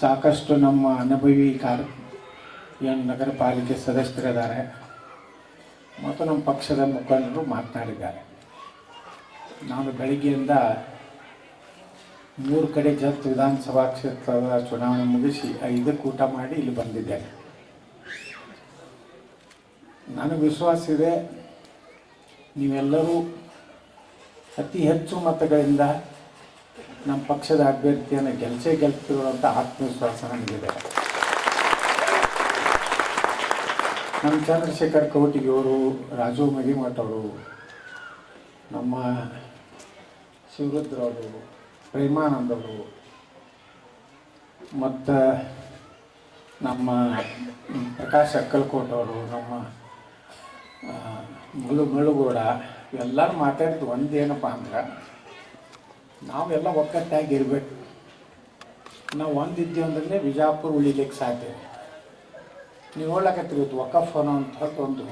ಸಾಕಷ್ಟು ನಮ್ಮ ಅನುಭವಿ ಕಾರ್ ಏನು ನಗರ ಪಾಲಿಕೆ ಸದಸ್ಯರಿದ್ದಾರೆ. ಮತ್ತು ನಮ್ಮ ಪಕ್ಷದ ಮುಖಂಡರು ಮಾತನಾಡಿದ್ದಾರೆ. ನಾನು ಬೆಳಗ್ಗೆಯಿಂದ ಮೂರು ಕಡೆ ಜತ್ ವಿಧಾನಸಭಾ ಕ್ಷೇತ್ರದ ಚುನಾವಣೆ ಮುಗಿಸಿ ಐದಕ್ಕೆ ಊಟ ಮಾಡಿ ಇಲ್ಲಿ ಬಂದಿದ್ದೇನೆ. ನನಗೆ ವಿಶ್ವಾಸ ಇದೆ, ನೀವೆಲ್ಲರೂ ಅತಿ ಹೆಚ್ಚು ಮತಗಳಿಂದ ನಮ್ಮ ಪಕ್ಷದ ಅಭ್ಯರ್ಥಿಯನ್ನು ಗೆಲ್ಸೇ ಗೆಲ್ತಿರುವಂಥ ಆತ್ಮವಿಶ್ವಾಸ ನನಗಿದೆ. ನಮ್ಮ ಚಂದ್ರಶೇಖರ್ ಕವಟಿಗಿಯವರು ರಾಜು ಮಗಿಮಠ ಅವರು, ನಮ್ಮ ಶಿವರುದ್ರವರು ಪ್ರೇಮಾನಂದ್ ಅವರು, ಮತ್ತು ನಮ್ಮ ಪ್ರಕಾಶ್ ಅಕ್ಕಲ್ಕೋಟ್ ಅವರು, ನಮ್ಮ ಮುಳು ಮುಳುಗೋಡ ಎಲ್ಲರೂ ಮಾತಾಡಿದ್ದು ಒಂದೇನಪ್ಪ ಅಂದ್ರೆ ನಾವೆಲ್ಲ ಒಕ್ಕಟ್ಟಾಗಿ ಇರಬೇಕು ನಾವು ಒಂದಿದ್ದೀವಿ ಅಂದ್ರೆ ಬಿಜಾಪುರ ಉಳಿಲಿಕ್ಕೆ ಸಾಧ್ಯ ನೀವು ನೋಡ್ಲಕತ್ತೀರಿ ಇವತ್ತು ವಕಫ್ ಅನ್ನೋ ಅಂಥದ್ದು ಒಂದು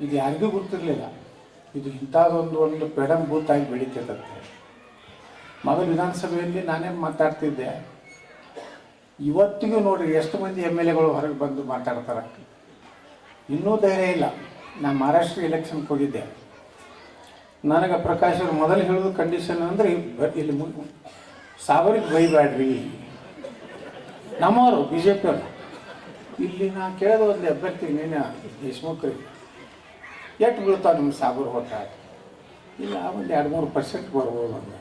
ಇದು ಯಾರಿಗೂ ಗೊತ್ತಿರಲಿಲ್ಲ ಇದು ಇಂಥದ್ದೊಂದು ಒಂದು ಪೆಡಂ ಬೂತಾಗಿ ಬೆಳೀತಿರ್ತದೆ ಮೊದಲು ವಿಧಾನಸಭೆಯಲ್ಲಿ ನಾನೇ ಮಾತಾಡ್ತಿದ್ದೆ. ಇವತ್ತಿಗೂ ನೋಡ್ರಿ ಎಷ್ಟು ಮಂದಿ ಎಂ ಎಲ್ ಎಗಳು ಹೊರಗೆ ಬಂದು ಮಾತಾಡ್ತಾರೆ. ಇನ್ನೂ ಧೈರ್ಯ ಇಲ್ಲ. ನಾನು ಮಹಾರಾಷ್ಟ್ರ ಎಲೆಕ್ಷನ್ಗೆ ಹೋಗಿದ್ದೆ ನನಗೆ ಪ್ರಕಾಶ್ ಅವರು ಮೊದಲು ಹೇಳೋದು ಕಂಡೀಷನ್ ಅಂದರೆ ಇಲ್ಲಿ ಸಾವರಿಗೆ ಬೈಬೇಡ್ರಿ ನಮ್ಮವರು ಬಿ ಜೆ ಪಿಯವರು ಇಲ್ಲಿ ನಾ ಕೇಳೋದು ಒಂದು ಅಭ್ಯರ್ಥಿ ನೀನು ದೇಶಮುಖರಿಗೆ ಎಷ್ಟು ಬೀಳ್ತಾವೆ ನಿಮ್ಮ ಸಾಗರ ಹೋಟ ಇಲ್ಲ, ಒಂದು ಎರಡು ಮೂರು ಪರ್ಸೆಂಟ್ ಬರ್ಬೋದು ಅಂದ್ರೆ.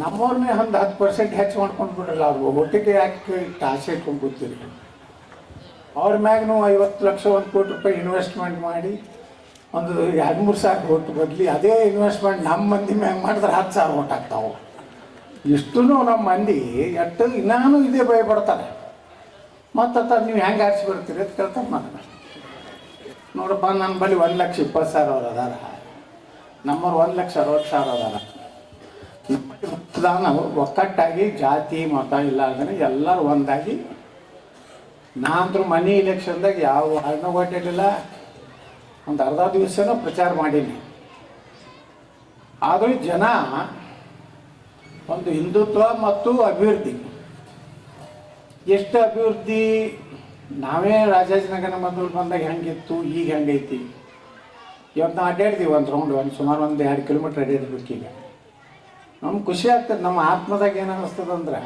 ನಮ್ಮವ್ರನ್ನೇ ಒಂದು ಹತ್ತು ಪರ್ಸೆಂಟ್ ಹೆಚ್ಚು ಮಾಡ್ಕೊಂಡು ಬಿಡಲ್ಲ ಅವ್ರು. ಒಟ್ಟಿಗೆ ಯಾಕೆ ಆಸೆ ಇಟ್ಕೊಂಡು ಕೂತೀರಿ? ಅವ್ರ ಮ್ಯಾಗ ಐವತ್ತು ಲಕ್ಷ, ಒಂದು ಕೋಟಿ ರೂಪಾಯಿ ಇನ್ವೆಸ್ಟ್ಮೆಂಟ್ ಮಾಡಿ ಒಂದು ಎರಡು ಮೂರು ಸಾವಿರ ಓಟ್ ಬದಲಿ ಅದೇ ಇನ್ವೆಸ್ಟ್ಮೆಂಟ್ ನಮ್ಮ ಮಂದಿ ಮ್ಯಾಗ ಮಾಡಿದ್ರೆ ಹತ್ತು ಸಾವಿರ ಓಟ್ ಆಗ್ತಾವೆ. ಇಷ್ಟು ನಮ್ಮ ಮಂದಿ ಎಷ್ಟು ಇನ್ನೂ ಇದೇ ಭಯಪಡ್ತಾರೆ. ಮತ್ತು ನೀವು ಹೆಂಗೆ ಆರಿಸಿ ಬರ್ತೀರಿ ಅಂತ ಕೇಳ್ತಾರೆ ನನಗೆ ನೋಡಪ್ಪ ನನ್ನ ಬಳಿ ಒಂದು ಲಕ್ಷ ಇಪ್ಪತ್ತು ಸಾವಿರ ಅವ್ರು ಅದಾರ. ನಮ್ಮವ್ರು ಒಂದು ಲಕ್ಷ ಅರವತ್ತು ಸಾವಿರ ಅದಾರ. ಮತದಾನ ಒಕ್ಕಟ್ಟಾಗಿ ಜಾತಿ, ಮತ, ಇಲ್ಲ ಅಂದ್ರೆ ಎಲ್ಲರೂ ಒಂದಾಗಿ. ನಾನಂತೂ ಮನಿ ಇಲೆಕ್ಷನ್ದಾಗ ಯಾವ ಹಣ್ಣು ಒಡ್ಡಿರಲಿಲ್ಲ ಒಂದು ಅರ್ಧ ದಿವಸನೂ ಪ್ರಚಾರ ಮಾಡೀನಿ ಆದರೂ ಜನ ಒಂದು ಹಿಂದುತ್ವ ಮತ್ತು ಅಭಿವೃದ್ಧಿ. ಎಷ್ಟು ಅಭಿವೃದ್ಧಿ? ನಾವೇ ರಾಜಾಜಿನಗರ ಮೊದಲು ಬಂದಾಗ ಹೆಂಗಿತ್ತು? ಈಗ ಹೆಂಗೈತಿ? ಇವತ್ತು ನಾವು ಅಡ್ಡಾಡ್ತೀವಿ ಒಂದು ರೌಂಡ್ ಒಂದು ಸುಮಾರು ಒಂದು ಎರಡು ಕಿಲೋಮೀಟ್ರ್ ಅಡ್ಡಾಡಿರ್ಬೇಕು ಈಗ. ನಮ್ಗೆ ಖುಷಿ ಆಗ್ತದೆ, ನಮ್ಮ ಆತ್ಮದಾಗ ಏನು ಅನ್ನಿಸ್ತದಂದ್ರೆ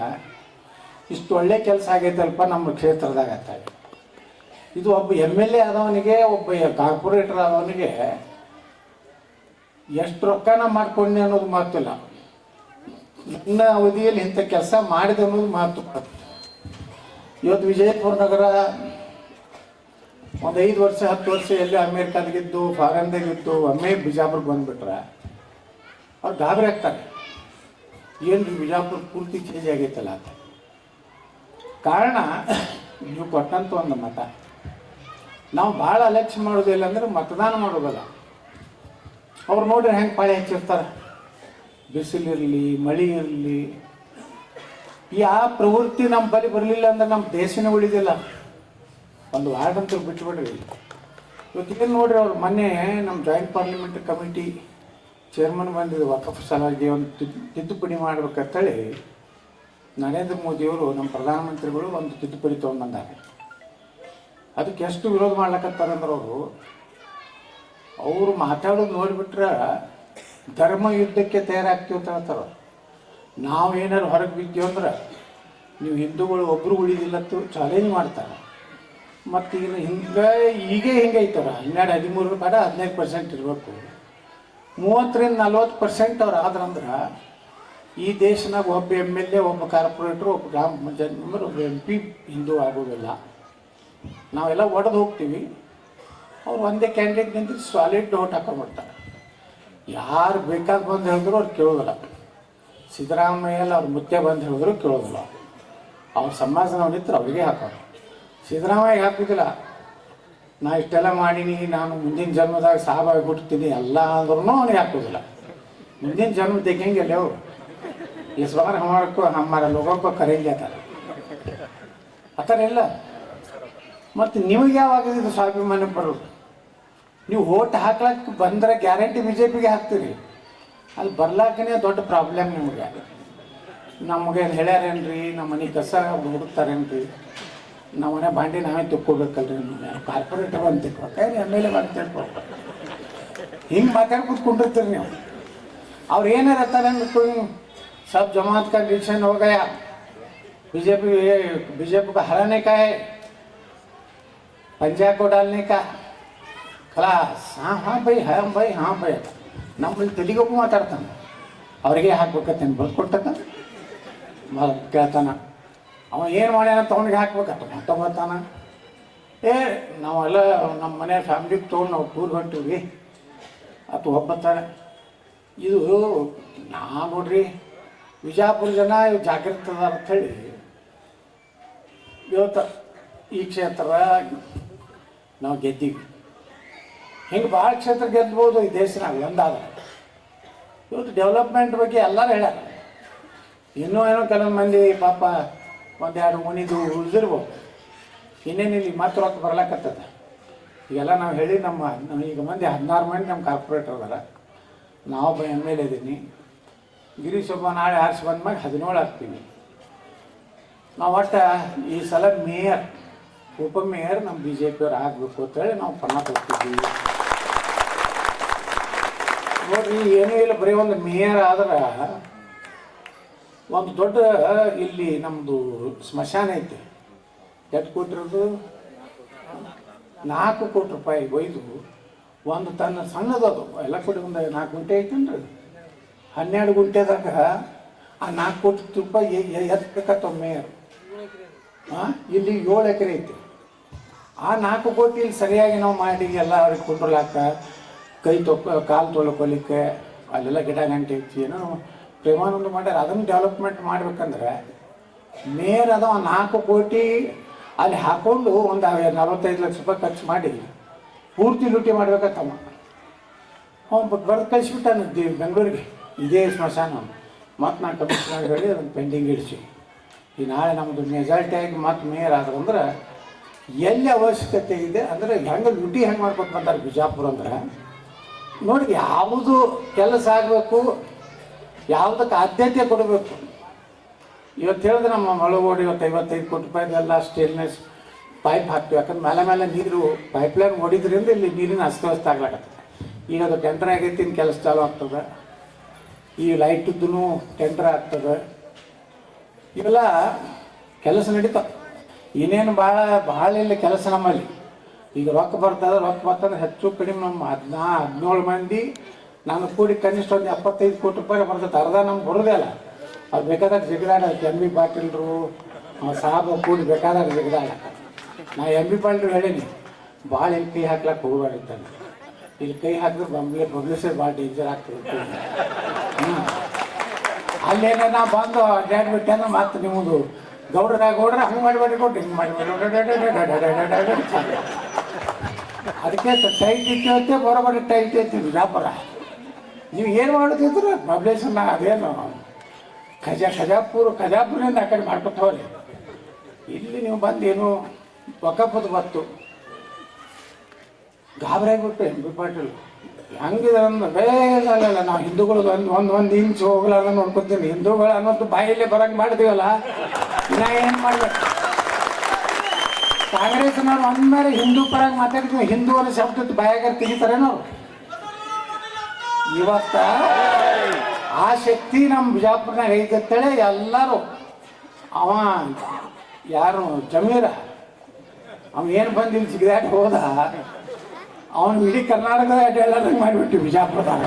ಇಷ್ಟು ಒಳ್ಳೆ ಕೆಲಸ ಆಗೈತಲ್ಪ ನಮ್ಮ ಕ್ಷೇತ್ರದಾಗ ಅಂತ ಇದು ಒಬ್ಬ ಎಂ ಎಲ್ ಎ ಆದವನಿಗೆ, ಒಬ್ಬ ಕಾರ್ಪೊರೇಟರ್ ಆದವನಿಗೆ ಎಷ್ಟು ರೊಕ್ಕನ ಮಾಡ್ಕೊಂಡೆ ಅನ್ನೋದು ಮಾತಿಲ್ಲ. ನನ್ನ ಅವಧಿಯಲ್ಲಿ ಇಂಥ ಕೆಲಸ ಮಾಡಿದೆ ಅನ್ನೋದು ಮಾತು. ಇವತ್ತು ವಿಜಯಪುರ ನಗರ ಒಂದು ಐದು ವರ್ಷ, ಹತ್ತು ವರ್ಷ ಎಲ್ಲಿ ಅಮೇರಿಕಾದಾಗಿದ್ದು ಫಾರಿನ್ದಾಗಿದ್ದು ಒಮ್ಮೆ ಬಿಜಾಪುರ್ಗೆ ಬಂದ್ಬಿಟ್ರೆ ಅವ್ರು ಗಾಬರಿ ಆಗ್ತಾರೆ. ಏನು ಬಿಜಾಪುರ ಪೂರ್ತಿ ಚೇಂಜ್ ಆಗೈತಲ್ಲ ಅಂತ. ಕಾರಣ, ನೀವು ಕೊಟ್ಟಂತ ಒಂದು ಮತ. ನಾವು ಭಾಳ ಅಲಕ್ಷ್ಯ ಮಾಡೋದಿಲ್ಲ ಅಂದ್ರೆ ಮತದಾನ ಮಾಡೋದಲ್ಲ. ಅವ್ರು ನೋಡ್ರಿ ಹೆಂಗೆ ಪಾಳಿ ಹಚ್ಚಿರ್ತಾರೆ. ಬಿಸಿಲಿರಲಿ ಮಳೆ ಇರಲಿ ಯಾವ ಪ್ರವೃತ್ತಿ ನಮ್ಮ ಬಳಿ ಬರಲಿಲ್ಲ ಅಂದ್ರೆ ನಮ್ಮ ದೇಶನೇ ಉಳಿದಿಲ್ಲ. ಒಂದು ವಾರ್ಡ್ ಅಂತ ಬಿಟ್ಬಿಡ್ರಿ. ಇವತ್ತಿಗೆ ನೋಡ್ರಿ ಅವ್ರು ಮೊನ್ನೆ ನಮ್ಮ ಜಾಯಿಂಟ್ ಪಾರ್ಲಿಮೆಂಟ್ ಕಮಿಟಿ ಚೇರ್ಮನ್ ಬಂದಿದ್ದು ವಕಫ್ ಸಲಾಗಿ ಒಂದು ತಿದ್- ತಿದ್ದುಪಡಿ ಮಾಡ್ಬೇಕಂತೇಳಿ ನರೇಂದ್ರ ಮೋದಿಯವರು ನಮ್ಮ ಪ್ರಧಾನಮಂತ್ರಿಗಳು ಒಂದು ತಿದ್ದುಪಡಿ ತೊಗೊಂಡ್ಬಂದಾರೆ ಅದಕ್ಕೆ ಎಷ್ಟು ವಿರೋಧ ಮಾಡ್ಲಕತ್ತಾರಂದ್ರೆ ಅವರು? ಅವರು ಮಾತಾಡೋದು ನೋಡಿಬಿಟ್ರೆ ಧರ್ಮ ಯುದ್ಧಕ್ಕೆ ತಯಾರಾಗ್ತೀವಿ ಅಂತ ಹೇಳ್ತಾರೆ ನಾವು ಏನಾರು ಹೊರಗೆ ಬಿದ್ದೀವಿ ಅಂದ್ರೆ ನೀವು ಹಿಂದೂಗಳು ಒಬ್ಬರು ಉಳಿದಿಲ್ಲತ್ತು ಚಾಲೆಂಜ್ ಮಾಡ್ತಾರೆ. ಮತ್ತು ಈಗ ಹಿಂಗೆ ಈಗೇ ಹಿಂಗೆ ಐತವ್ರ. ಹನ್ನೆರಡು ಹದಿಮೂರು ಬೇಡ, ಹದಿನೈದು ಪರ್ಸೆಂಟ್ ಇರಬೇಕು. ಮೂವತ್ತರಿಂದ ನಲ್ವತ್ತು ಪರ್ಸೆಂಟ್ ಅವ್ರು ಆದ್ರಂದ್ರೆ ಈ ದೇಶನಾಗ ಒಬ್ಬ ಎಂ ಎಲ್ ಎ ಒಬ್ಬ ಕಾರ್ಪೊರೇಟ್ರು ಒಬ್ಬ ಗ್ರಾಮ ಪಂಚಾಯತ್ ಮೆಂಬರ್, ಒಬ್ಬ ಎಂ ಪಿ ಹಿಂದೂ ಆಗೋದಿಲ್ಲ. ನಾವೆಲ್ಲ ಒಡೆದು ಹೋಗ್ತೀವಿ. ಅವ್ರು ಒಂದೇ ಕ್ಯಾಂಡಿಡೇಟ್ ನಿಂತು ಸಾಲಿಡ್ ಓಟ್ ಹಾಕೊಂಡ್ಬಿಡ್ತಾರೆ. ಯಾರು ಬೇಕಾಗಿ ಬಂದು ಹೇಳಿದ್ರು ಅವ್ರು ಕೇಳೋದಿಲ್ಲ. ಸಿದ್ದರಾಮಯ್ಯಲ್ಲಿ ಅವ್ರ ಮುದ್ದೆ ಬಂದು ಹೇಳಿದ್ರು ಕೇಳೋದಿಲ್ಲ. ಅವ್ರ ಸಮಾಜದವನಿತ್ತು ಅವ್ರಿಗೆ ಹಾಕೋರು ಸಿದ್ದರಾಮಯ್ಯ ಹಾಕೋದಿಲ್ಲ ನಾ ಇಷ್ಟೆಲ್ಲ ಮಾಡೀನಿ, ನಾನು ಮುಂದಿನ ಜನ್ಮದಾಗ ಸಾಹಬಾಗಿ ಹುಟ್ಟುತ್ತೀನಿ ಎಲ್ಲ ಅಂದ್ರೂ ಅವ್ನಿಗೆ ಹಾಕೋದಿಲ್ಲ ಮುಂದಿನ ಜನ್ಮ ತೆಗೆಂಗೆ ಅಲ್ಲೇ ಅವರು. ಇಸ್ ಬಾರ್ ಹಮಾರಕ್ಕೂ ಹಮ್ಮಾರ ಲೋಗಕ್ಕೂ ಕರೆಯಂಗೆ ಆತರ ಆ ಥರ ಮತ್ತು ನಿಮಗೆ ಯಾವಾಗ ಇದು ಸ್ವಾಭಿಮಾನ ಬರೋದು ನೀವು ಓಟ್ ಹಾಕ್ಲಕ್ಕೆ ಬಂದರೆ ಗ್ಯಾರಂಟಿ ಬಿ ಜೆ ಪಿಗೆ ಹಾಕ್ತೀರಿ ಅಲ್ಲಿ ಬರ್ಲಾಕನೇ ದೊಡ್ಡ ಪ್ರಾಬ್ಲಮ್ ನಿಮಗೆ ನಮಗೆ ಹೇಳ್ಯಾರೇನ್ರಿ ನಮ್ಮ ಮನೆ ಕಸ ಹುಡುಕ್ತಾರೇನ್ರಿ ನಮ್ಮ ಮನೆ ಬಾಂಡಿ ನಾವೇ ತುಕ್ಕೋಬೇಕಲ್ರಿ ಕಾರ್ಪೊರೇಟರ್ ಅಂತ ತಿಳ್ಕೊತಾರೆ ಎಮ್ ಎಲ್ ಎ ಅಂತ ತಿಳ್ಕೊ ಹಿಂಗೆ ಮಾತಾಡ್ಕೊಂಡು ಕುಂಡಿರ್ತೀರಿ ನೀವು ಅವ್ರು ಏನಾರ ಅಂತಾರೆ सब जमात का डिसीजन हो गया बीजेपी बीजेपी को हराने का है पंजाब को डालने का खलास हाँ हाँ भाई हाँ भाई हाँ भाई ನಮ್ಮಲ್ಲಿ ತೆಲಿಗೊಬ್ಬ ಮಾತಾಡ್ತಾನೆ ಅವ್ರಿಗೆ ಹಾಕ್ಬೇಕತ್ತೇನು ಬರ್ಕೊಟ್ಟಕ್ಕ ಕೇಳ್ತಾನ ಅವ ಏನು ಮಾಡ್ಯಾನ ತಗೊಂಡಿಗೆ ಹಾಕ್ಬೇಕತ್ತ ಮತ್ತೆ ಬರ್ತಾನ ಏ ನಾವೆಲ್ಲ ನಮ್ಮ ಮನೆ ಫ್ಯಾಮಿಲಿಗೆ ತೊಗೊಂಡು ನಾವು ಟೂರ್ ಹೊಂಟಿವಿ ಅದು ಒಬ್ಬತ್ತಾರೆ ಇದು ನಾ ನೋಡ್ರಿ ವಿಜಾಪುರ ಜನ ಇವ್ ಜಾಗೃತ ಅದಾರ ಅಂಥೇಳಿ ಇವತ್ತು ಈ ಕ್ಷೇತ್ರ ನಾವು ಗೆದ್ದೀವಿ. ಹಿಂಗೆ ಭಾಳ ಕ್ಷೇತ್ರ ಗೆದ್ಬೋದು ಈ ದೇಶನಾಗ ಒಂದಾದ ಇವತ್ತು ಡೆವಲಪ್ಮೆಂಟ್ ಬಗ್ಗೆ ಎಲ್ಲರೂ ಹೇಳ್ಯಾರ. ಇನ್ನೂ ಏನೋ ಕೆಲವು ಮಂದಿ ಪಾಪ ಒಂದೆರಡು ಮುನಿದು ಉಳಿದಿರ್ಬೋದು. ಇನ್ನೇನಿಲ್ಲ ಮತ್ತೆ ರೊಕ್ಕ ಬರ್ಲಾಕತ್ತದ. ಈಗೆಲ್ಲ ನಾವು ಹೇಳಿ ನಮ್ಮ ಈಗ ಮಂದಿ ಹದಿನಾರು ಮಂದಿ ನಮ್ಮ ಕಾರ್ಪೊರೇಟರ್ ಅದಾರ ನಾವೊಬ್ಬ ಎಂ ಎಲ್ ಇದ್ದೀನಿ ಗಿರೀಶ್ ಒಬ್ಬ ನಾಳೆ ಆರಿಸಿ ಬಂದ್ಮ್ಯಾಗ ಹದಿನೇಳು ಆಗ್ತೀವಿ. ನಾವು ಒಟ್ಟು ಈ ಸಲ ಮೇಯರ್. ಉಪ ಮೇಯರ್ ನಮ್ಮ ಬಿ ಜೆ ಪಿಯವ್ರು ಆಗಬೇಕು ಅಂತೇಳಿ ನಾವು ಪಣ ಕೊಡ್ತಿದ್ದೀವಿ ನೋಡ್ರಿ, ಏನೂ ಇಲ್ಲ, ಬರೀ ಒಂದು ಮೇಯರ್ ಆದ್ರೆ ಒಂದು ದೊಡ್ಡ ಇಲ್ಲಿ ನಮ್ಮದು ಸ್ಮಶಾನ ಐತಿ. ಎಷ್ಟು ಕೊಟ್ಟಿರೋದು ನಾಲ್ಕು ಕೋಟಿ ರೂಪಾಯಿ ಒಯ್ದು ಒಂದು ತನ್ನ ಸಣ್ಣದದು ಎಲ್ಲ ಕೋಟಿ ಒಂದು ನಾಲ್ಕು ಗುಂಟೆ ಐತೇನ್ರಿ? ಹನ್ನೆರಡು ಗುಂಟೆದಾಗ ಆ ನಾಲ್ಕು ಕೋಟಿ ರೂಪಾಯಿ ಎತ್ತಬೇಕತ್ತ ಮೇಯರ್. ಹಾಂ ಇಲ್ಲಿ ಏಳು ಎಕರೆ ಐತಿ. ಆ ನಾಲ್ಕು ಕೋಟಿ ಸರಿಯಾಗಿ ನಾವು ಮಾಡಿ ಎಲ್ಲ ಅವ್ರಿಗೆ ಹಾಕ ಕೈ ತೊಕ್ಕ ಕಾಲು ತೊಳ್ಕೊಲಿಕ್ಕೆ, ಅಲ್ಲೆಲ್ಲ ಗಿಡ ಗಂಟೆ ಐತಿ ಏನೋ ಪ್ರೇಮಾನಂದ ಮಾಡ್ಯಾರ. ಅದನ್ನು ಡೆವಲಪ್ಮೆಂಟ್ ಮಾಡ್ಬೇಕಂದ್ರೆ ಮೇಯರ್ ಅದ ಒಂದು ನಾಲ್ಕು ಕೋಟಿ ಅಲ್ಲಿ ಹಾಕೊಂಡು ಒಂದು ನಲವತ್ತೈದು ಲಕ್ಷ ರೂಪಾಯಿ ಖರ್ಚು ಮಾಡಿ, ಪೂರ್ತಿ ಲೂಟಿ ಮಾಡ್ಬೇಕತ್ತಮ್ಮ. ಅವ್ನು ಬರ್ದು ಕಳಿಸ್ಬಿಟ್ಟಾನ ದಿ- ಬೆಂಗಳೂರಿಗೆ. ಇದೇ ಸ್ಮಶಾನ. ಮತ್ತು ನಾನು ಕಮಿಷನರ್ ಹೇಳಿ ಅದನ್ನು ಪೆಂಡಿಂಗ್ ಇಡಿಸಿ. ಈ ನಾಳೆ ನಮ್ಮದು ಮೆಜಾರಿಟಿ ಮತ್ತು ಮತ್ತೆ ಮೇಯರ್ ಆದ್ರಂದ್ರೆ ಎಲ್ಲಿ ಅವಶ್ಯಕತೆ ಇದೆ ಅಂದರೆ ಹೆಂಗೆ ಡ್ಯೂಟಿ ಹೆಂಗೆ ಮಾಡ್ಕೊಂಡು ಬಂದಾರೆ ಬಿಜಾಪುರ ಅಂದ್ರೆ. ನೋಡಿ, ಯಾವುದು ಕೆಲಸ ಆಗಬೇಕು, ಯಾವುದಕ್ಕೆ ಆದ್ಯತೆ ಕೊಡಬೇಕು. ಇವತ್ತು ಹೇಳಿದ್ರೆ ನಮ್ಮ ಮಳಗೋಡಿ ಇವತ್ತು ಐವತ್ತೈದು ಕೋಟಿ ರೂಪಾಯಿದೆಲ್ಲ ಸ್ಟೇನ್ಲೆಸ್ ಪೈಪ್ ಹಾಕ್ತೀವಿ. ಯಾಕಂದ್ರೆ ಮೇಲೆ ಮೇಲೆ ನೀರು ಪೈಪ್ಲೈನ್ ಹೊಡಿದ್ರಿಂದ ಇಲ್ಲಿ ನೀರಿನ ಅಸ್ತವ್ಯಸ್ತ ಆಗ್ಲಾಕತ್ತದ ಈಗ ಅದು ಟೆಂಡರ್ ಆಗೈತಿ ಕೆಲಸ ಚಾಲು ಆಗ್ತದೆ. ಈ ಲೈಟಿದ್ದೂ ಟೆಂಡರ್ ಆಗ್ತದೆ. ಇವೆಲ್ಲ ಕೆಲಸ ನಡೀತಾವ. ಇನ್ನೇನು ಭಾಳ ಭಾಳ ಇಲ್ಲ ಕೆಲಸ ನಮ್ಮಲ್ಲಿ. ಈಗ ರೊಕ್ಕ ಬರ್ತದೆ ರೊಕ್ಕ ಬರ್ತಂದ್ರೆ ಹೆಚ್ಚು ಕಡಿಮೆ ನಮ್ಮ ಹದಿನಾ ಹದಿನೇಳು ಮಂದಿ, ನಾನು ಕೂಡಿ ಕನಿಷ್ಠ ಒಂದು ಎಪ್ಪತ್ತೈದು ಕೋಟಿ ರೂಪಾಯಿ ಬರ್ತೈತೆ. ಅರ್ಧ ನಮ್ಗೆ ಬರೋದೇ ಅಲ್ಲ. ಅದು ಬೇಕಾದಾಗ ಜಿಗಿದಾಡ ಎಂ ಬಿ ಪಾಟೀಲ್ರು ಸಾಬು ಕೂಡಿ ಬೇಕಾದಾಗ ಜಿಗಿದಾಡ. ನಾ ಎಂ ಬಿ ಪಾಟೀಲ್ ಹೇಳೀನಿ, ಭಾಳ ಇಲ್ಲಿ ಕೈ ಹಾಕ್ಲಕ್ಕೆ ಹೋಗ್ಬೇಡಿದ್ದಾನೆ ಇಲ್ಲಿ ಕೈ ಹಾಕಿದ್ರೆ ಬಂಬ್ಲೆ ಪಬ್ಲಿಷರ್ ಭಾಳ ಡೇಂಜರ್ ಆಗ್ತದೆ ಹ್ಞೂ ಅಲ್ಲೇನ ನಾ ಬಂದು ಅಡ್ಡಾಡ್ಬಿಟ್ಟೆ ಮತ್ತೆ ನಿಮ್ಮದು ಗೌಡ್ರ ಗೌಡ್ರ, ಹಂಗೆ ಮಾಡಿ ಕೊಟ್ಟು, ಹಿಂಗೆ ಮಾಡಿ ಅದಕ್ಕೆ ಟೈಟ್ ಇಟ್ಟೆ ಬರೋಬರಿ ಟೈಟ್ ಇರ್ತೀವಿ ವ್ಯಾಪಾರ. ನೀವು ಏನು ಮಾಡುತ್ತಿದ್ರು ಪಬ್ಲಿಷನ್ನ ಅದೇನು, ಖಜ, ಖಜಾಪುರ ಆ ಕಡೆ ಮಾಡ್ಕೊತ ಇಲ್ಲಿ ನೀವು ಬಂದು ಏನು ಒಕ್ಕಪ್ಪದ ಬತ್ತು ಗಾಬರಿ ಆಗ್ಬಿಟ್ಟು ಎಂ ಬಿ ಪಾಟೀಲ್. ಹೆಂಗಿದೆ ಅಂದ್ರೆ ನಾವು ಹಿಂದೂಗಳು ಒಂದು ಒಂದು ಒಂದು ಇಂಚು ಹೋಗ್ಲಾರ್ದ ನೋಡ್ಕೊತೀನಿ. ಹಿಂದೂಗಳು ಅನ್ನೋದು ಬಾಯಲ್ಲಿ ಬರಂಗೆ ಮಾಡ್ತೀವಲ್ಲ? ನಾ ಏನು ಮಾಡ್ಬೇಕು? ಕಾಂಗ್ರೆಸ್ನವ್ರು ಒಂದ್ಮೇಲೆ ಹಿಂದೂ ಪರಾಗಿ ಮಾತಾಡ್ತೀವಿ. ಹಿಂದೂ ಅನ್ನೋ ಶಬ್ದ ಬಾಯಾಗ ತೆಗಿತಾರೇನೋ? ಇವತ್ತ ಆ ಶಕ್ತಿ ನಮ್ಮ ಬಿಜಾಪುರನಾಗ ಅಂತೇಳಿ ಎಲ್ಲರೂ. ಅವ ಯಾರು ಜಮೀರ? ಅವ ಏನು ಬಂದಿಲ್ಲ ಸಿಗದಾಟ ಹೋದ? ಅವನು ಇಡೀ ಕರ್ನಾಟಕದ ಅಡ್ಡಾಡಂಗೆ ಮಾಡಿಬಿಟ್ಟು ಬಿಜಾಪುರದಾಗ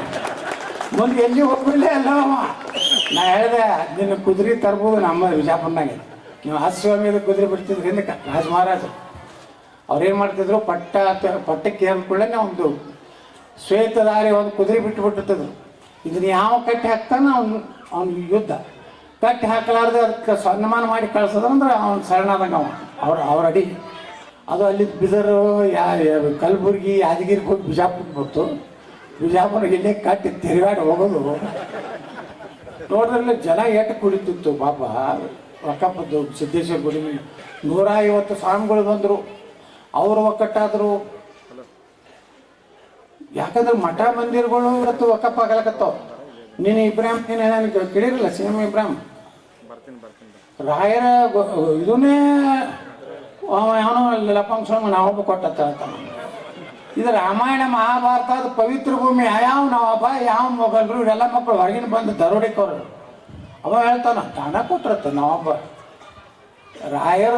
ಮುಂದೆ ಎಲ್ಲಿ ಹೋಗ್ಬಿಡಲೇ ಎಲ್ಲ ನಾ ಹೇಳಿದೆ, ನಿನ್ನ ಕುದುರೆ ತರ್ಬೋದು ನಮ್ಮ ಬಿಜಾಪುರನಾಗೆ ನೀವು ಹಸ್ವಾಮಿದ ಕುದುರೆ ಬಿಡ್ತಿದ್ರು ಹಿಂದಕ್ಕೆ ರಾಜ ಮಹಾರಾಜ. ಅವ್ರೇನು ಮಾಡ್ತಿದ್ರು, ಪಟ್ಟ ಪಟ್ಟಕ್ಕೆ ಏರ್ಕೊಳ್ಳೆ ಒಂದು ಶ್ವೇತದಾರಿ ಒಂದು ಕುದುರೆ ಬಿಟ್ಟು ಬಿಟ್ಟಿರ್ತದ್ರು ಇದನ್ನ ಯಾವ ಕಟ್ಟಿ ಹಾಕ್ತಾನೆ ಅವ್ನು, ಅವನು ಯುದ್ಧ. ಕಟ್ಟಿ ಹಾಕಲಾರ್ದೆ ಅದಕ್ಕೆ ಸನ್ಮಾನ ಮಾಡಿ ಕಳ್ಸೋದಂದ್ರೆ ಅವ್ನು ಶರಣಾದಂಗೆ ಅವ. ಅವ್ರ ಅವ್ರ ಅಡಿ. ಅದು ಅಲ್ಲಿ ಬಿದರು ಯಾ ಕಲಬುರ್ಗಿ ಯಾದಗಿರಿಗೆ ಹೋಗಿ ಬಿಜಾಪುರಕ್ಕೆ ಬಂತು. ಬಿಜಾಪುರ ಇಲ್ಲೇ ಕಟ್ಟಿ ತಿರುಗಾಡಿ ಹೋಗೋದು. ನೋಡಿದ್ರಲ್ಲಿ ಜನ ಏಟ ಕುಡಿತಿತ್ತು ಪಾಪ. ಒಕ್ಕಪ್ಪದ್ದು ಸಿದ್ದೇಶ್ವರ ಗುಡಿ ನೂರ ಐವತ್ತು ಸ್ವಾಮಿಗಳು ಬಂದರು. ಅವರು ಒಕ್ಕಟ್ಟಾದರು. ಯಾಕಂದ್ರೆ ಮಠ ಮಂದಿರಗಳು ಇವತ್ತು ಒಕ್ಕಪ್ಪ ಆಗಲಕತ್ತಾವ. ನೀನು ಇಬ್ರಾಹಿಂ ನೀನು ನನಗೆ ಕೇಳಿರಲ್ಲ ಸಿಎಂ ಇಬ್ರಾಹಿಂ? ರಾಯರ ಇದನ್ನೇ ಅವ ಯಾವನೋ ಲಪಂಗ ಸ್ವಾಮಿ ನಾವೊಬ್ಬ ಕೊಟ್ಟ ಹೇಳ್ತಾನ ಇದು ರಾಮಾಯಣ ಮಹಾಭಾರತದ ಪವಿತ್ರ ಭೂಮಿ ಯಾವ ನಾವಪ್ಪ ಯಾವ ಮೊಗಲ್ರು ಇವರೆಲ್ಲ ಮಕ್ಕಳು ಹೊರಗಿನ ಬಂದು ದರೋಡಿಕೋರು ಅವ ಹೇಳ್ತಾನ ದಾನ ಕೊಟ್ಟಿರತ್ತ ನಾವೊಬ್ಬ ರಾಯರ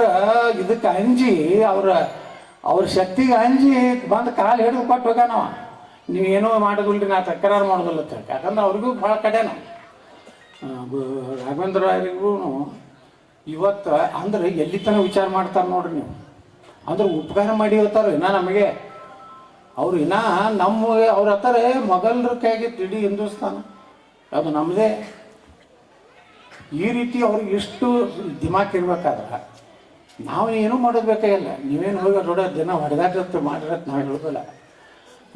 ಇದಕ್ಕೆ ಅಂಜಿ, ಅವ್ರ ಅವ್ರ ಶಕ್ತಿಗೆ ಅಂಜಿ, ಬಂದು ಕಾಲು ಹಿಡಿದು ಕೊಟ್ಟು ಹೋಗ್ಯಾನವ. ನೀವೇನೋ ಮಾಡೋದಿಲ್ರಿ, ನಾ ತಕರಾರು ಮಾಡೋದಿಲ್ಲ. ಯಾಕಂದ್ರೆ ಅವ್ರಿಗೂ ಭಾಳ ಕಡೆನ. ರಾಘವೇಂದ್ರ ರಾಯರಿಗೂ ಇವತ್ತು ಅಂದ್ರೆ ಎಲ್ಲಿ ತನಕ ವಿಚಾರ ಮಾಡ್ತಾರೆ ನೋಡ್ರಿ ನೀವು. ಅಂದ್ರೆ ಉಪಕಾರ ಮಾಡಿ ಹೋಗ್ತಾರೆ ಇನ್ನ ನಮಗೆ. ಅವ್ರು ಇನ್ನ ನಮ್ಮ ಅವ್ರ ಹತ್ತಾರ ಮೊಘಲರ ಕೈಗೆ ಇಡೀ ಹಿಂದೂಸ್ತಾನ. ಅದು ನಮ್ಮದೇ ಈ ರೀತಿ ಅವ್ರಿಗೆ ಇಷ್ಟು ದಿಮಾಕ್ ಇರ್ಬೇಕಾದ್ರೆ ನಾವು ಏನೂ ಮಾಡೋದು ಬೇಕಾಗಿಲ್ಲ. ನೀವೇನು ಹೋಗಿ ನೋಡ ದಿನ ಹೊಡೆದಾಟ ಮಾಡಿರತ್ತೆ ನಾವು ಹೇಳೋದಿಲ್ಲ.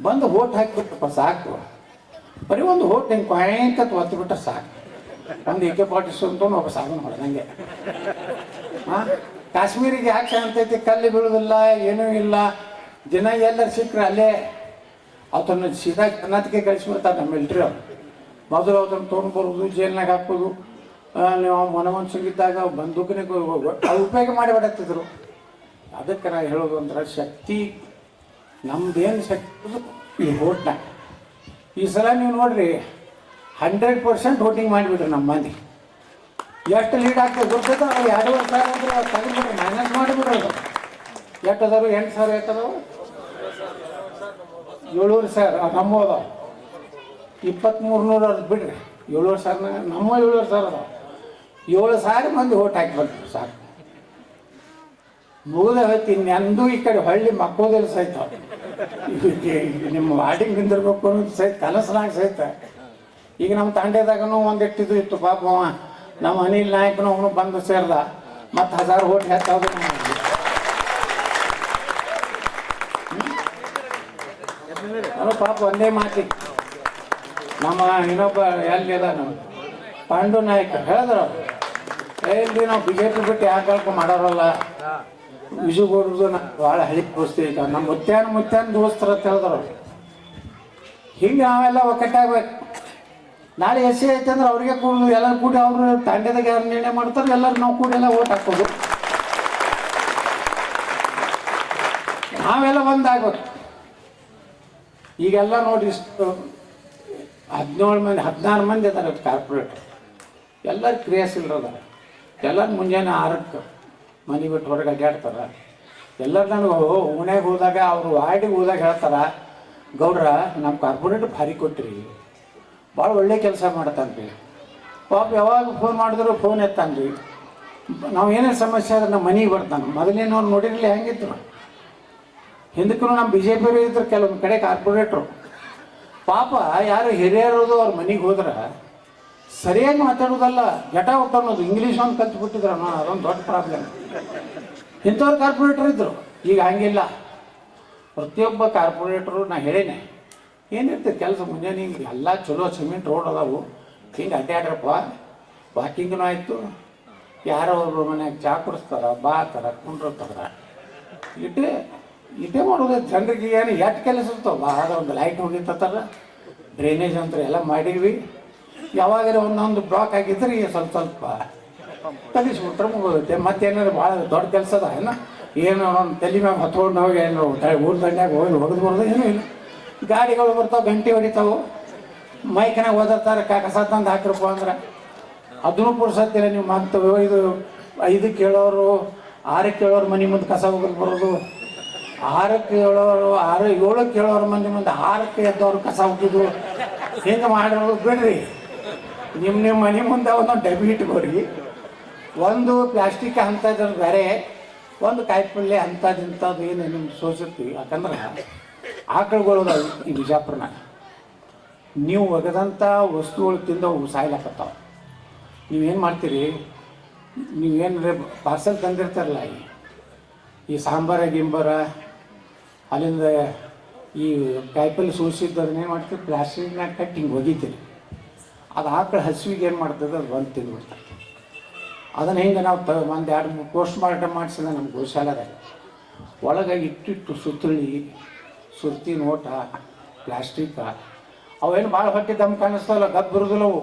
ಬಂದು ಓಟ್ ಹಾಕಿಬಿಟ್ರಪ್ಪ ಸಾಕು. ಬರೀ ಒಂದು ಓಟ್ ಹಿಂಗೆ ಕ್ವಾಯಂಕತ್ ಒತ್ತಿಬಿಟ್ರೆ ಸಾಕು. ಒಂದು ಎ ಕೆ ಒಬ್ಬ ಸಾಧನ ಮಾಡಿದಂಗೆ ಹಾಂ ಕಾಶ್ಮೀರಿಗೆ ಯಾಕೆ ಶಾಂತೈತಿ ಕಲ್ಲಿ ಬೀಳೋದಿಲ್ಲ, ಏನೂ ಇಲ್ಲ. ದಿನ ಎಲ್ಲರೂ ಸಿಕ್ಕರೆ ಅಲ್ಲೇ. ಅವತ್ತನ್ನ ಸೀದಾ ಕರ್ನಾಟಕಕ್ಕೆ ಕಳಿಸ್ಬಿಡ್ತಾರೆ ನಮ್ಮ ಮಿಲ್ಟ್ರಿ ಅವ್ರು. ಮೊದಲು ಅದನ್ನು ತೊಗೊಂಡು ಬರೋದು, ಜೈಲ್ನಾಗ ಹಾಕೋದು ನೀವು ಮನಮನ್ಸಿಗಿದ್ದಾಗ ಬಂದೂಕನೇ ಅದು ಉಪಯೋಗ ಮಾಡಿ ಬಿಡತ್ತಿದ್ರು ಅದಕ್ಕೆ ನಾ ಹೇಳೋದು ಅಂದ್ರೆ ಶಕ್ತಿ. ನಮ್ದೇನು ಶಕ್ತಿ? ಈ ಓಟ್ನಾಗ ಈ ಸಲ ನೀವು ನೋಡ್ರಿ ಹಂಡ್ರೆಡ್ ಪರ್ಸೆಂಟ್ ವೋಟಿಂಗ್ ಮಾಡಿಬಿಡ್ರಿ ನಮ್ಮ ಮಂದಿ. ಎಷ್ಟು ಲೀಡ್ ಆಗ್ತದೆ ಗೊತ್ತದ ಅವ್ರು ಎರಡೂವರೆ ಸಾವಿರ ಅಂದ್ರೆ ಅವ್ರು ತೆಗೆದ್ಬಿಡ್ರಿ ಮೈನಸ್ ಮಾಡಿಬಿಡ್ರಿ ಎಷ್ಟು ಅದಾರು ಎಂಟು ಸಾವಿರ ಎಷ್ಟದಾವು ಏಳೂರು ಸಾವಿರ ನಮ್ಮ ಅದಾವ. ಇಪ್ಪತ್ತ್ಮೂರು ನೂರು ಅದು ಬಿಡ್ರಿ. ಏಳುವರೆ ಸಾವಿರ ನಮ್ಮ ಏಳೂರು ಸಾವಿರ ಅದಾವ. ಏಳು ಸಾವಿರ ಮಂದಿ ಓಟ್ ಹಾಕಿ ಬಂದ್ರು ಸಾಕು. ಮುಗಿದ ಹೊತ್ತು ಇನ್ನೆಂದು ಈ ಕಡೆ ಹಳ್ಳಿ ಮಕ್ಕೋದಲ್ಲಿ ಸಹಿತ. ನಿಮ್ಮ ವಾರ್ಡಿಗೆ ನಿಂದಿರ್ಬೇಕು ಅನ್ನೋದು ಸಹಿತ, ಕನಸನಾಗ ಸಹಿತ. ಈಗ ನಮ್ಮ ತಾಂಡ್ಯದಾಗನು ಒಂದಿಟ್ಟು ಇದು ಇತ್ತು ಪಾಪ ಅವ. ನಮ್ಮ ಅನಿಲ್ ನಾಯಕನು ಅವನು ಬಂದು ಸೇರ್ದ. ಮತ್ತು ಹಜಾರ್ ಓಟ್ ಹೆಚ್ಚಾದ್ರು ಪಾಪ ಒಂದೇ ಮಾತಿ. ನಮ್ಮ ಇನ್ನೊಬ್ಬ ಎಲ್ಲಿ ಅದಾನು? ಪಾಂಡು ನಾಯಕ. ಹೇಳಿದ್ರು. ಏನ್ರಿ ನಾವು ಬಿಜೆಪಿ ಬಿಟ್ಟು ಯಾಕೆ ಮಾಡೋರಲ್ಲ? ವಿಜುಗೌಡ್ರದ್ದು ಭಾಳ ಹಳಿ ದೋಸ್ತಿ ನಮ್ಮ ಮುತ್ಯಾನ ಮುತ್ಯಾನ ದೋಸ್ತರ ಅಂತ ಹೇಳಿದ್ರು. ಹಿಂಗೆ ನಾವೆಲ್ಲ ಒಕ್ಕಟ್ಟಾಗ್ಬೇಕು. ನಾಳೆ ಎಸ್ ಸಿ ಐತೆ ಅಂದ್ರೆ ಅವ್ರಿಗೆ ಕೂಡ ಎಲ್ಲರೂ ಕೂಡಿ ಅವರು ತಂಡದಾಗ ಯಾರು ನಿರ್ಣಯ ಮಾಡ್ತಾರೆ ಎಲ್ಲರೂ ನಾವು ಕೂಡಿ ಎಲ್ಲ ಓಟ್ ಹಾಕೋದು ನಾವೆಲ್ಲ ಒಂದಾಗೋದು. ಈಗೆಲ್ಲ ನೋಡಿ ಇಷ್ಟು ಹದಿನೇಳು ಮಂದಿ, ಹದಿನಾರು ಮಂದಿ ಇದ್ದಾರೆ ಕಾರ್ಪೊರೇಟ್ ಎಲ್ಲರೂ ಕ್ರಿಯಾಶೀಲರು ಅದಾರ ಎಲ್ಲರೂ ಮುಂಜಾನೆ ಆರಕ್ಕೆ ಮನೆ ಬಿಟ್ಟು ಹೊರಗೆ ಅಡ್ಡಾಡ್ತಾರೆ ಎಲ್ಲರೂ ನನಗೆ ಓಣ್ಯಾಗ ಹೋದಾಗ, ಅವರು ವಾರ್ಡಿಗೆ ಹೋದಾಗ ಹೇಳ್ತಾರೆ, ಗೌಡ್ರ ನಮ್ಮ ಕಾರ್ಪೊರೇಟ್ ಭಾರಿ ಕೊಟ್ರಿ. ಭಾಳ ಒಳ್ಳೆ ಕೆಲಸ ಮಾಡ್ತಾನ್ರಿ. ಪಾಪ ಯಾವಾಗ ಫೋನ್ ಮಾಡಿದ್ರು ಫೋನ್ ಎತ್ತಾನ್ರಿ. ನಾವು ಏನೇ ಸಮಸ್ಯೆ ಆದ್ರೆ ನಮ್ಮ ಮನೆಗೆ ಬರ್ತಾನೆ. ಮೊದಲಿನವ್ರು ನೋಡಿರಲಿ ಹೆಂಗಿದ್ರು. ಹಿಂದಕ್ಕೂ ನಮ್ಮ ಬಿ ಜೆ ಪಿ ಇದ್ರು, ಕೆಲವೊಂದು ಕಡೆ ಕಾರ್ಪೊರೇಟ್ರು ಪಾಪ ಯಾರು ಹಿರಿಯರೋದು ಅವ್ರ ಮನೆಗೆ ಹೋದ್ರೆ ಸರಿಯಾಗಿ ಮಾತಾಡೋದಲ್ಲ ಜಟ ಅನ್ನೋದು ಇಂಗ್ಲೀಷ್ ಒಂದು ಕಲ್ತ್ಬಿಟ್ಟಿದ್ರು ಅನ್ನೋ ಅದೊಂದು ದೊಡ್ಡ ಪ್ರಾಬ್ಲಮ್ ಇಂಥವ್ರು ಕಾರ್ಪೊರೇಟರ್ ಇದ್ರು. ಈಗ ಹಂಗಿಲ್ಲ. ಪ್ರತಿಯೊಬ್ಬ ಕಾರ್ಪೊರೇಟ್ರು ನಾ ಹೇಳೇನೆ ಏನಿರ್ತದೆ ಕೆಲಸ ಮುಂಜಾನೆ ಹಿಂಗೆ ಎಲ್ಲ ಚಲೋ ಸಿಮೆಂಟ್ ರೋಡ್ ಅದಾವು. ಹಿಂಗೆ ಅಡ್ಡಾಡ್ರಪ್ಪ ವಾಕಿಂಗ್ನೂ ಆಯಿತು. ಯಾರೋ ಒಬ್ರು ಮನ್ಯಾಗ ಚಾ ಕುಡಿಸ್ತಾರ ಥರ ಕುಂಡಿರ್ತಾರ. ಇಟ್ಟೆ ಇದೇ ಮಾಡೋದು ಜನರಿಗೆ ಏನು ಎಷ್ಟು ಕೆಲಸ ಇರ್ತವೆ? ಭಾಳ ಒಂದು ಲೈಟ್ ಹೋಗಿರ್ತಾರ ಡ್ರೈನೇಜ್ ಅಂತ ಎಲ್ಲ ಮಾಡಿದ್ವಿ. ಯಾವಾಗಾರ ಒಂದೊಂದು ಬ್ಲಾಕ್ ಆಗಿದ್ರೆ ಈಗ ಸ್ವಲ್ಪ ಸ್ವಲ್ಪ ತೆಗಿಸ್ಬಿಟ್ರೆ ಮುಗೋಗುತ್ತೆ ಮತ್ತೇನಾದ್ರು ಭಾಳ ದೊಡ್ಡ ಕೆಲಸ ಅದ, ಏನು? ಏನು ತಲೆ ಮ್ಯಾಗ ಹತ್ಕೊಂಡು ಹೋಗಿ ಏನು ಊರು ದಂಡ್ಯಾಗ ಹೋಗಿ ಹೊಡೆದು ಬರೋದು ಏನೂ ಇಲ್ಲ. ಗಾಡಿಗಳು ಬರ್ತಾವೆ, ಗಂಟೆ ಹೊಡಿತಾವು. ಮೈಕನಾಗ ಓದಿರ್ತಾರೆ ಕಸ ತಂದು ಹಾಕಿರಪ್ಪ ಅಂದ್ರೆ. ಅದನ್ನು ಪುರ್ಸತ್ತಿಲ್ಲ ನೀವು. ಮತ್ತೆ ಇದು ಐದು ಕೇಳೋರು ಆರಕ್ಕೆ ಕೇಳೋರು ಮನೆ ಮುಂದೆ ಕಸ ಹೋಗಲು ಬರೋದು. ಆರಕ್ಕೆ ಹೇಳೋರು ಆರು ಏಳು ಕೇಳೋರು ಮನೆ ಮುಂದೆ ಆರಕ್ಕೆ ಎದ್ದವ್ರು ಕಸ ಹೋಗಿದ್ರು ಹಿಂಗೆ ಮಾಡಿರೋದು ಬಿಡ್ರಿ. ನಿಮ್ಮ ನಿಮ್ಮ ಮನೆ ಮುಂದೆ ಒಂದೊಂದು ಡಬ್ಬಿ ಇಟ್ಕೋರಿ. ಒಂದು ಪ್ಲಾಸ್ಟಿಕ್ ಅಂಥದ್ದು ಬೇರೆ, ಒಂದು ಕಾಯಿಪಲ್ಯ ಅಂಥದ್ದು ಇಂಥದ್ದು ಏನು ನಿಮ್ಗೆ ಸೋಚಿರ್ತೀವಿ ಯಾಕಂದ್ರೆ ಆಕಳುಗಳು ಈ ಬಿಜಾಪುರನಾಗ ನೀವು ಒಗೆದಂಥ ವಸ್ತುಗಳು ತಿಂದವು ಸಾಯ್ಲಾಕತ್ತಾವ. ನೀವೇನು ಮಾಡ್ತೀರಿ? ನೀವೇನು ಪಾರ್ಸೆಲ್ ತಂದಿರ್ತಾರಲ್ಲ ಈ ಸಾಂಬಾರ, ಗಿಂಬಾರ, ಅಲ್ಲಿಂದ ಈ ಕಾಯಿಪಲ್ಲೆ ಸೋಸಿದ್ದವ್ರನ್ನ ಏನು ಮಾಡ್ತೀರಿ? ಪ್ಲಾಸ್ಟಿಕ್ನಾಗ ಕಟ್ಟಿ ಹಿಂಗೆ ಒಗಿತೀರಿ. ಅದು ಆಕಳು ಹಸುವಿಗೆ ಏನು ಮಾಡ್ತದೆ? ಅದು ಬಂದು ತಿಂದ್ಬಿಡ್ತದೆ. ಅದನ್ನು ಹಿಂಗೆ ನಾವು ತ, ಒಂದು ಎರಡು ಪೋಸ್ಟ್ ಮಾರ್ಟಮ್ ಮಾಡಿಸಿದ ನಮ್ಮ ಗೋಶಾಲೆದಾಗ ಒಳಗೆ ಇಟ್ಟಿಟ್ಟು ಸುತ್ತಳಿ ಸುರ್ತಿ ನೋಟ, ಪ್ಲಾಸ್ಟಿಕ್, ಅವೇನು ಭಾಳ ಹೊಟ್ಟೆ ದಮ್ ಕಾಣಿಸ್ತಲ್ಲ ಗದ್ದು ಬರೋದಿಲ್ಲ ಅವು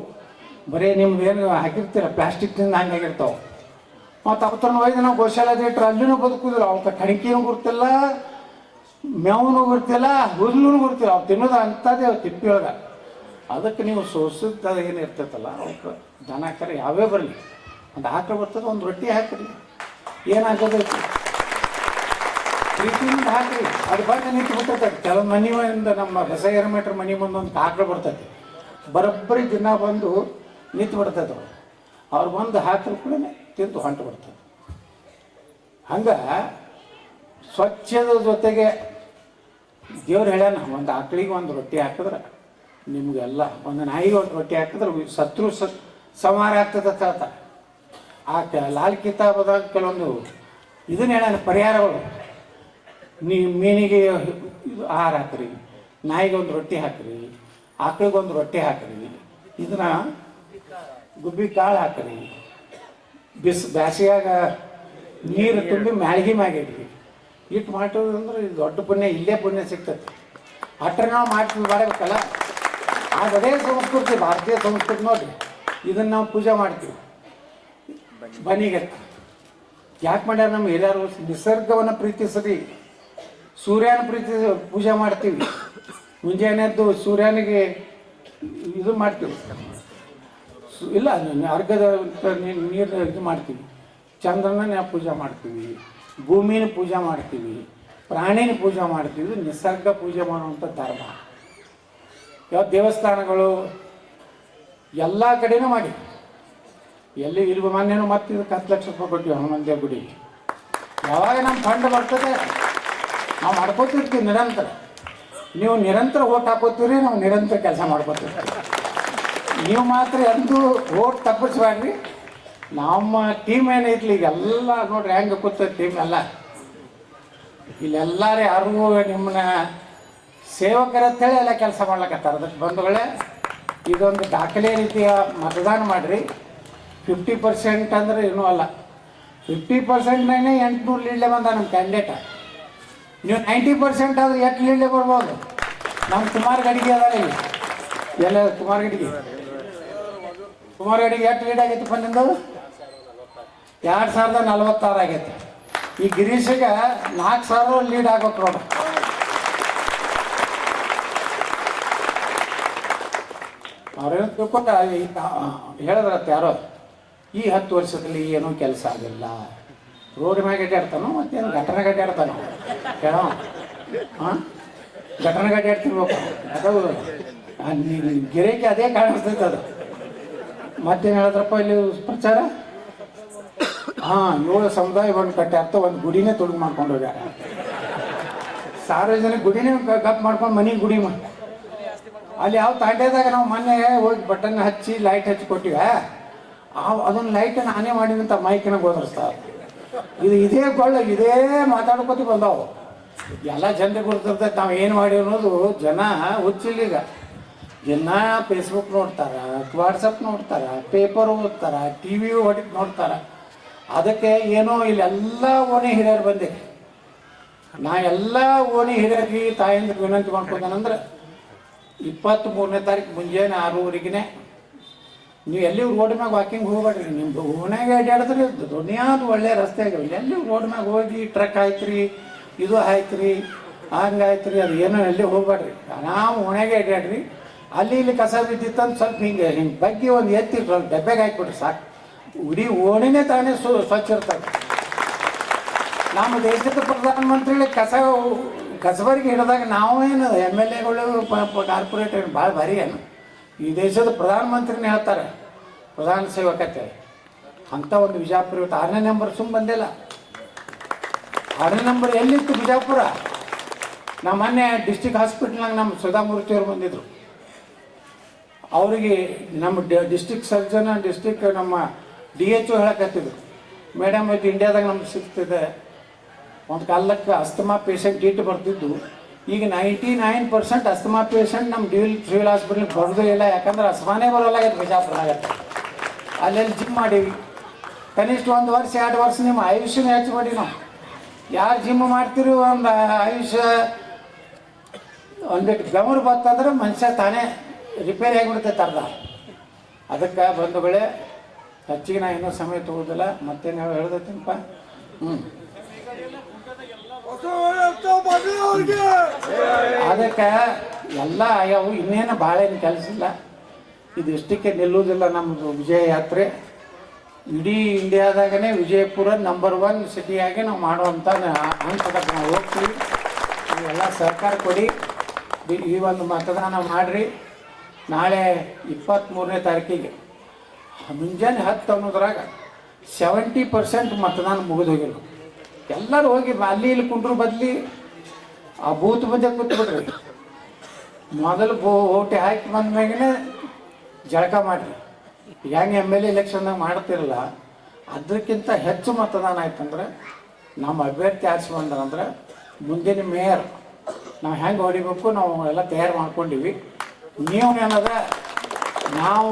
ಬರೀ ನಿಮ್ಗೆ ಏನು ಹಾಕಿರ್ತೀರ, ಪ್ಲಾಸ್ಟಿಕ್ನಿಂದ ಹಂಗಾಗಿರ್ತಾವೆ. ಮತ್ತು ಅವತ್ತನ್ನು ಒಯ್ದು ನಾವು ಗೋಶಾಲೆ ಇಟ್ರೆ ಅಲ್ಲಿನೂ ಬದುಕುದಿಲ್ಲ ಅವಕ್ಕೆ ಕಣಿಕೆಯೂ ಗುರ್ತಿಲ್ಲ ಮೇವನು ಗುರ್ತಿಲ್ಲ ಹುಲ್ಲೂ ಗುರ್ತಿಲ್ಲ ಅವು ತಿನ್ನೋದು ಅಂಥದ್ದೇ ಅವು ತಿಪ್ಪಿ ಒಳಗೆ. ಅದಕ್ಕೆ ನೀವು ಸೋಸಿದ ಏನು ಇರ್ತೈತಲ್ಲ ಅವಕ್ಕೆ ದನ ಕರೆ ಯಾವೇ ಬರಲಿ. ಒಂದು ಆಕಳು ಬರ್ತದೆ, ಒಂದು ರೊಟ್ಟಿ ಹಾಕಿರಿ. ಏನಾಗೋದೈತಿ ಪ್ರೀತಿಯಿಂದ ಹಾಕ್ರಿ ಅದು ಬಂದು ನಿಂತು ಬಿಟ್ಟೈತೆ. ಕೆಲವು ಮನೆ ಮುಂದೆ ನಮ್ಮ ಹೊಸ ಮೀಟ್ರ್ ಮನೆ ಮುಂದೆ ಒಂದು ಆಕಳು ಬರ್ತೈತಿ. ಬರೋಬ್ಬರಿ ದಿನ ಬಂದು ನಿಂತು ಬಿಡ್ತದೆ ಅವ್ರು. ಅವ್ರು ಬಂದು ಹಾಕಿದ ಕೂಡ ತಿಂತು ಹೊಂಟು ಬಿಡ್ತದೆ ಹಂಗೆ ಸ್ವಚ್ಛದ ಜೊತೆಗೆ ದೇವ್ರು ಹೇಳ್ಯಾನ, ಒಂದು ಆಕಳಿಗೆ ಒಂದು ರೊಟ್ಟಿ ಹಾಕಿದ್ರೆ ನಿಮಗೆಲ್ಲ ಒಂದು ನಾಯಿಗೆ ಒಂದು ರೊಟ್ಟಿ ಹಾಕಿದ್ರೆ ಶತ್ರು ಸಂಹಾರ ಆಗ್ತದೆ ತಾತ ಆ ಲಾಲ್ ಕಿತಾಬದಾಗ ಕೆಲವೊಂದು ಇದನ್ನ ಹೇಳ್ಯಾನ, ಪರಿಹಾರಗಳು. ನೀ ಮೀನಿಗೆ ಆಹಾರ ಹಾಕ್ರಿ, ನಾಯಿಗೆ ಒಂದು ರೊಟ್ಟಿ ಹಾಕ್ರಿ, ಆಕಳಿಗೆ ಒಂದು ರೊಟ್ಟಿ ಹಾಕ್ರಿ, ಇದನ್ನ ಗುಬ್ಬಿ ಕಾಳು ಹಾಕ್ರಿ. ಬಿಸ್ ಬ್ಯಾಸಿಯಾಗ ನೀರು ತುಂಬಿ ಮ್ಯಾಳ್ಗಿ ಮ್ಯಾಗಿಡ್ರಿ ಇಟ್ಟು ಮಾಡೋದಂದ್ರೆ ದೊಡ್ಡ ಪುಣ್ಯ, ಇಲ್ಲೇ ಪುಣ್ಯ ಸಿಗ್ತೈತಿ ಅಟ್ರೆ ನಾವು ಮಾಡ್ತೀವಿ ಮಾಡಬೇಕಲ್ಲ ಅದೇ ಸಂಸ್ಕೃತಿ, ಭಾರತೀಯ ಸಂಸ್ಕೃತಿ ನೋಡ್ರಿ. ಇದನ್ನು ನಾವು ಪೂಜೆ ಮಾಡ್ತೀವಿ. ಬನಿಗೆ ಯಾಕೆ ಮಾಡ್ಯಾರ ನಮ್ಮ ಎಲ್ಲರೂ ನಿಸರ್ಗವನ್ನು ಪ್ರೀತಿಸ್ರಿ. ಸೂರ್ಯನ ಪ್ರೀತಿ ಪೂಜೆ ಮಾಡ್ತೀವಿ. ಮುಂಜಾನೆ ಎದ್ದು ಸೂರ್ಯನಿಗೆ ಇದು ಮಾಡ್ತೀವಿ. ಇಲ್ಲ ಅರ್ಘದ ನೀರು ಇದು ಮಾಡ್ತೀವಿ. ಚಂದ್ರನ ಪೂಜೆ ಮಾಡ್ತೀವಿ. ಭೂಮಿನ ಪೂಜೆ ಮಾಡ್ತೀವಿ. ಪ್ರಾಣಿನ ಪೂಜೆ ಮಾಡ್ತೀವಿ. ನಿಸರ್ಗ ಪೂಜೆ ಮಾಡುವಂಥ ಧರ್ಮ. ಯಾವ ದೇವಸ್ಥಾನಗಳು ಎಲ್ಲ ಕಡೆನೂ ಮಾಡಿ. ಎಲ್ಲಿ ಇರುವ ಮಾನ್ಯನೂ ಮತ್ತೆ ಇದಕ್ಕೆ ಹತ್ತು ಲಕ್ಷ ರೂಪಾಯಿ ಕೊಟ್ಟಿವಿ ಹನುಮಂತ ಗುಡಿಗೆ ಯಾವಾಗ ನಮ್ಮ ಫಂಡ್ ಬರ್ತದೆ? ನಾವು ಮಾಡ್ಕೋತಿರ್ತೀವಿ ನಿರಂತರ. ನೀವು ನಿರಂತರ ಓಟ್ ಹಾಕೋತೀರಿ ನಾವು ನಿರಂತರ ಕೆಲಸ ಮಾಡ್ಕೋತೀವಿ ನೀವು ಮಾತ್ರ ಎಂದೂ ಓಟ್ ತಪ್ಪಿಸ್ಬೇಡ್ರಿ ನಮ್ಮ ಟೀಮ್ ಏನೈತಿ ಈಗ ಎಲ್ಲ ನೋಡ್ರಿ ಹೆಂಗೆ ಕೂತ ಟೀಮ್ ಎಲ್ಲ. ಇಲ್ಲೆಲ್ಲಾರು ಯಾರಿಗೂ ನಿಮ್ಮನ್ನ ಸೇವಕರ ಅಂತೇಳಿ ಎಲ್ಲ ಕೆಲಸ ಮಾಡ್ಲಕತ್ತಾರ. ಅದಕ್ಕೆ ಬಂಧುಗಳೇ, ಇದೊಂದು ದಾಖಲೆ ರೀತಿಯ ಮತದಾನ ಮಾಡಿರಿ. ಫಿಫ್ಟಿ ಪರ್ಸೆಂಟ್ ಅಂದ್ರೆ ಏನೂ ಅಲ್ಲ. ಫಿಫ್ಟಿ ಪರ್ಸೆಂಟ್ನೇ ಎಂಟುನೂರು ಲೀಡ್ಲೆ ಬಂದ ನಮ್ಮ ಕ್ಯಾಂಡಿಡೇಟ ನೀವು ನೈಂಟಿ ಪರ್ಸೆಂಟ್ ಆದ್ರೆ ಎಷ್ಟು ಲೀಡ್ಲೆ ಬರ್ಬೋದು ನಮ್ಮ ಕುಮಾರ್ ಗಡಿಗೆ ಅದಾರ ಇಲ್ಲಿ. ಎಲ್ಲ ಕುಮಾರ್ ಗಡಿಗೆ. ಕುಮಾರ್ ಗಡಿಗೆ ಎಷ್ಟು ಲೀಡ್ ಆಗೈತಿ ನಿಂದು? ಎರಡು ಸಾವಿರದ ನಲವತ್ತಾರು ಆಗೈತಿ. ಈ ಗಿರೀಶಿಗೆ ನಾಲ್ಕು ಸಾವಿರ ಲೀಡ್ ಆಗ್ಬೇಕು ನೋಡ. ಅವ್ರೇನು ತಿಳ್ಕೊಂಡ ಹೇಳಿದ್ರತ್ತೆ ಯಾರೋ, ಈ ಹತ್ತು ವರ್ಷದಲ್ಲಿ ಏನೂ ಕೆಲಸ ಆಗಿಲ್ಲ. ರೋಡ್ ಮ್ಯಾಗ ಅಡ್ಡಾಡ್ತಾನೋ ಮತ್ತೇನು ಘಟನೆ ಅಡ್ಡಾಡ್ತಾನೋ ಹೇಳೋ? ಹಾಂ ಘಟನೆ ಅಡ್ಡಾಡ್ತಿರ್ಬೇಕು ಅದು ಗಿರೇಕಿ ಅದೇ ಕಾಣಿಸ್ತೈತೆ ಅದು. ಮತ್ತೇನು ಹೇಳಿದ್ರಪ್ಪ ಇಲ್ಲಿ ಪ್ರಚಾರ? ಹಾಂ ಏಳು ಸಮುದಾಯ ಒಂದು ಅಂತ ಒಂದು ಗುಡಿನೇ ತುಡುಗು ಮಾಡ್ಕೊಂಡು ಹೋಗ್ಯಾರ. ಸಾರ್ವಜನಿಕ ಗುಡಿನೇ ಕಪ್ ಮಾಡ್ಕೊಂಡು ಮನೆ ಗುಡಿ ಮಾಡಿ ಅಲ್ಲಿ ಯಾವ ತಾಂಡೇದಾಗ ನಾವು ಮೊನ್ನೆ ಹೋಗಿ ಬಟನ್ ಹಚ್ಚಿ ಲೈಟ್ ಹಚ್ಚಿ ಕೊಟ್ಟಿವೆ. ಆ, ಅದೊಂದು ಲೈಟ್ ನಾನೇ ಮಾಡಿದಂತ ಮೈಕಿನ ಗೋದರ್ಸ್ತಾವ ಇದು ಇದೇ ಕೊಳ್ಳ, ಇದೇ ಮಾತಾಡ್ಕೊತ ಬಂದಾವು. ಎಲ್ಲ ಜನರಿಗೆ ಗುರುತಿರ್ತೈತೆ, ನಾವು ಏನು ಮಾಡಿ ಅನ್ನೋದು ಜನ ಹುಚ್ಚಿಲ್ಲೀಗ ಜನ ಫೇಸ್ಬುಕ್ ನೋಡ್ತಾರೆ ವಾಟ್ಸಪ್ ನೋಡ್ತಾರೆ ಪೇಪರ್ ಓದ್ತಾರೆ ಟಿ ವಿ ನೋಡ್ತಾರ. ಅದಕ್ಕೆ ಏನೋ ಇಲ್ಲೆಲ್ಲ ಓಣಿ ಹಿರಿಯರು ಬಂದೆ. ನಾ ಎಲ್ಲ ಓಣಿ ಹಿರಿಯರಿಗೆ ತಾಯಿಂದ ವಿನಂತಿ ಮಾಡ್ಕೊತಾನಂದ್ರೆ ಇಪ್ಪತ್ತ್ ಮೂರನೇ ತಾರೀಕು ಮುಂಜಾನೆ ಆರೂವರೆಗೆ ನೀವು ಎಲ್ಲಿ ರೋಡ್ ಮ್ಯಾಗ ವಾಕಿಂಗ್ ಹೋಗ್ಬೇಡ್ರಿ. ನಿಮ್ದು ಓಣ್ಯಾಗ ಅಡ್ಡಾಡಿದ್ರೆ ದುನಿಯಾದ ಒಳ್ಳೆ ರಸ್ತೆ ಆಗ್ಯಾವ ಎಲ್ಲಿ ರೋಡ್ ಮ್ಯಾಗ ಹೋಗಿ ಟ್ರಕ್ ಆಯ್ತ್ರಿ ಇದು ಆಯ್ತ್ರಿ ಹಂಗಾಯ್ತ್ರಿ ಅದು ಏನೋ ಎಲ್ಲಿ ಹೋಗ್ಬೇಡ್ರಿ. ನಾವು ಓಣ್ಯಾಗೆ ಅಡ್ಡಾಡ್ರಿ ಅಲ್ಲಿ ಇಲ್ಲಿ ಕಸ ಬಿದ್ದಿತ್ತಂತ ಸ್ವಲ್ಪ ಹಿಂಗೆ ಹಿಂಗೆ ಬಗ್ಗೆ ಒಂದು ಎತ್ತಿ ಸ್ವಲ್ಪ ಡಬ್ಬೆಗೆ ಹಾಕ್ಬಿಟ್ರಿ ಸಾಕು. ಇಡೀ ಓಣಿನೇ ತಾನೇ ಸ್ವಚ್ಛ ಇರ್ತದೆ. ನಮ್ಮ ದೇಶದ ಮಂತ್ರಿ ಕಸ, ಕಸಬರಿಗೆ ಹಿಡಿದಾಗ ನಾವೇನು ಎಂ ಎಲ್ ಎಗಳು ಕಾರ್ಪೊರೇಟ್ ಏನು, ಭಾಳ ಭಾರಿ ಏನು. ಈ ದೇಶದ ಪ್ರಧಾನಮಂತ್ರಿನೇ ಹೇಳ್ತಾರೆ, ಪ್ರಧಾನ ಸೇವಕತೆ. ಅಂಥ ಒಂದು ಬಿಜಾಪುರ ಇವತ್ತು ಆರನೇ ನಂಬರ್ ಸುಮ್ಮ ಬಂದಿಲ್ಲ. ಆರನೇ ನಂಬರ್ ಎಲ್ಲಿತ್ತು ಬಿಜಾಪುರ? ನಮ್ಮ ಮೊನ್ನೆ ಡಿಸ್ಟಿಕ್ ಹಾಸ್ಪಿಟ್ಲ್ನಾಗ ನಮ್ಮ ಸುಧಾಮೂರ್ತಿಯವರು ಬಂದಿದ್ರು. ಅವರಿಗೆ ನಮ್ಮ ಡಿಸ್ಟಿಕ್ ಸರ್ಜನ್, ಡಿಸ್ಟಿಕ್ ನಮ್ಮ ಡಿ ಎಚ್ ಒ ಹೇಳಕತ್ತಿದ್ರು. ಮೇಡಮ್, ಇದು ಇಂಡಿಯಾದಾಗ ನಮ್ಗೆ ಸಿಗ್ತಿದೆ. ಒಂದು ಕಾಲಕ್ಕೆ ಅಸ್ತಮಾ ಪೇಷಂಟ್ ಡೀಟ್ ಬರ್ತಿದ್ದು. ಈಗ ninety nine percent asthma patient ನಮ್ಮ ಡಿವಿಲ್ ಸಿವಿಲ್ ಹಾಸ್ಪಿಟ್ಲಿಗೆ ಬರೋದು ಇಲ್ಲ. ಯಾಕಂದ್ರೆ ಅಸ್ಮಾನೇ ಬರೋಲ್ಲ ಆಗೈತೆ ಬಿಜಾಪುರನಾಗತ್ತೆ ಅಲ್ಲೆಲ್ಲಿ ಜಿಮ್ ಮಾಡೀವಿ. ಕನಿಷ್ಠ ಒಂದು ವರ್ಷ, ಎರಡು ವರ್ಷ ನಿಮ್ಮ ಆಯುಷ್ಯನ ಹೆಚ್ಚು ಮಾಡಿ ನಾವು. ಯಾರು ಜಿಮ್ ಮಾಡ್ತೀರಿ ಒಂದು ಆಯುಷ್ಯ ಒಂದು ಬೆವರು ಬತ್ತಂದ್ರೆ ಮನುಷ್ಯ ತಾನೇ ರಿಪೇರಿ ಆಗಿಬಿಡ್ತೈತೆ ಅರ್ಧ ಅದಕ್ಕೆ ಬಂಧುಗಳೇ, ಹೆಚ್ಚಿಗೆ ನಾ ಇನ್ನೂ ಸಮಯ ತಗೋದಿಲ್ಲ. ಮತ್ತೇನು ನಾವು ಹೇಳ್ದತ್ತೇನಪ್ಪ ಹ್ಞೂ ಅದಕ್ಕೆ ಎಲ್ಲ ಆಗ್ಯಾವು. ಇನ್ನೇನು ಭಾಳ ಏನು ಕೆಲಸ ಇಲ್ಲ ಇದು ಎಷ್ಟಕ್ಕೆ ನಿಲ್ಲುವುದಿಲ್ಲ ನಮ್ಮದು ವಿಜಯ ಯಾತ್ರೆ ಇಡೀ ಇಂಡಿಯಾದಾಗನೇ ವಿಜಯಪುರ ನಂಬರ್ ಒನ್ ಸಿಟಿಯಾಗಿ ನಾವು ಮಾಡುವಂಥ ಹಂತದಾಗ ನಾವು ಹೋಗ್ತೀವಿ. ನೀವೆಲ್ಲ ಸರ್ಕಾರ ಕೊಡಿ. ಈ- ಒಂದು ಮತದಾನ ಮಾಡಿರಿ. ನಾಳೆ ಇಪ್ಪತ್ತ್ಮೂರನೇ ತಾರೀಕಿಗೆ, ಮುಂಜಾನೆ ಹತ್ತು ಅನ್ನೋದ್ರಾಗ ಸೆವೆಂಟಿ ಪರ್ಸೆಂಟ್ ಮತದಾನ ಮುಗಿದು ಹೋಗಿಲ್ಲ ಎಲ್ಲರೂ ಹೋಗಿ ಅಲ್ಲಿ ಇಲ್ಲಿ ಕುಂಡ್ರು ಬದ್ಲಿ ಆ ಬೂತ್ ಮುಂದೆ ಕೂತ್ಬಿಡ್ರಿ ಮೊದಲು ಬೋ ಓಟಿ ಹಾಕಿ ಬಂದ ಮ್ಯಾಗನೇ ಜಳಕ ಮಾಡಿರಿ. ಹೆಂಗೆ ಎಂ ಎಲ್ ಎಲೆಕ್ಷನ್ ಮಾಡ್ತಿರಲ್ಲ, ಅದಕ್ಕಿಂತ ಹೆಚ್ಚು ಮತದಾನ ಆಯ್ತಂದ್ರೆ ನಮ್ಮ ಅಭ್ಯರ್ಥಿ ಆರಿಸಿ ಬಂದ್ರಂದ್ರೆ ಮುಂದಿನ ಮೇಯರ್, ನಾವು ಹೆಂಗೆ ಹೊಡಿಬೇಕು ನಾವು ಎಲ್ಲ ತಯಾರು ಮಾಡ್ಕೊಂಡಿವಿ. ನೀವು ಏನದ, ನಾವು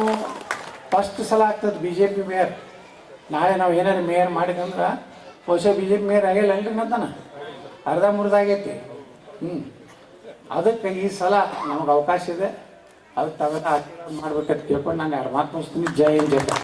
ಫಸ್ಟ್ ಸಲ ಆಗ್ತದೆ ಬಿ ಜೆ ಪಿ ಮೇಯರ್, ನಾಳೆ ನಾವು ಏನಾದ್ರು ಮೇಯರ್ ಮಾಡಿದಂದ್ರೆ ಹೊಸ ಬಿ ಜೆ ಪಿ ಮೇಯರ್ ಆಗಿಲ್ಲ ಅಲ್ರಿ ನತ್ತಾನ ಅರ್ಧ ಮುರ್ಧ ಆಗೈತಿ. ಹ್ಞೂ ಅದಕ್ಕೆ ಈ ಸಲ ನಮ್ಗೆ ಅವಕಾಶ ಇದೆ. ಅದಕ್ಕೆ ತಾವೆಲ್ಲ ಆಶೀರ್ವಾದ ಮಾಡ್ಬೇಕಂತ ಕೇಳ್ಕೊಂಡು ನಾನು ಎರಡು ಮಾತು ಮುಗಿಸ್ತೀನಿ. ಜೈ ಜೈ.